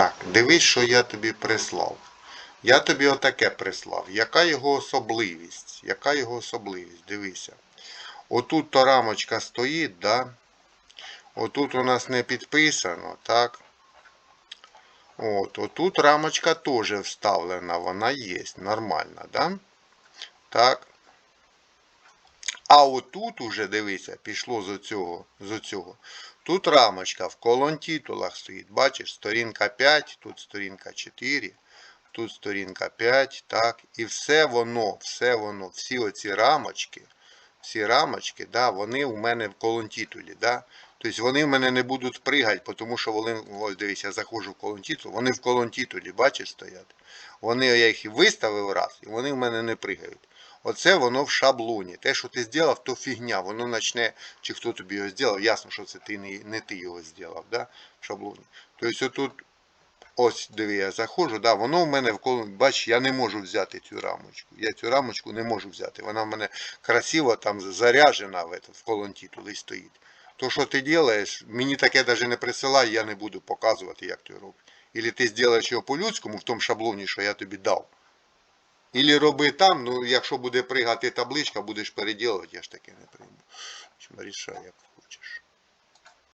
Так, дивись, що я тобі прислав. Я тобі отаке прислав. Яка його особливість? Яка його особливість? Дивися. Отут то рамочка стоїть, да? Отут у нас не підписано, так? От, отут рамочка теж вставлена, вона є, нормальна, да? Так. А отут уже, дивися, пішло з оцього, з оцього. Тут рамочка в колонтитулах стоїть. Бачиш, сторінка 5, тут сторінка 4, тут сторінка 5, так. І все воно, все воно, всі оці рамочки, всі рамочки, да, вони у мене в колонтитулі, да. Тобто вони в мене не будуть пригати, тому що вони, ось дивись, я заходжу в колонтитул, вони в колонтитулі, бачиш, стоять. Вони, я їх і виставив раз, і вони в мене не пригають. Оце воно в шаблоні. Те, що ти зробив, то фігня. Воно почне, чи хто тобі його зробив, ясно, що це ти не, не ти його зробив, да? в шаблоні. Тобто отут, ось диви, я заходжу, да, воно в мене в колоні, бач, я не можу взяти цю рамочку. Я цю рамочку не можу взяти. Вона в мене красиво там заряжена в, этот, в колонтитулі стоїть. То, що ти робиш, мені таке навіть не присилай, я не буду показувати, як ти робиш. Ілі ти зробиш його по-людському в тому шаблоні, що я тобі дав. Ілі роби там, ну якщо буде пригати табличка, будеш переділувати, я ж таки не прийму. Рішай, як хочеш.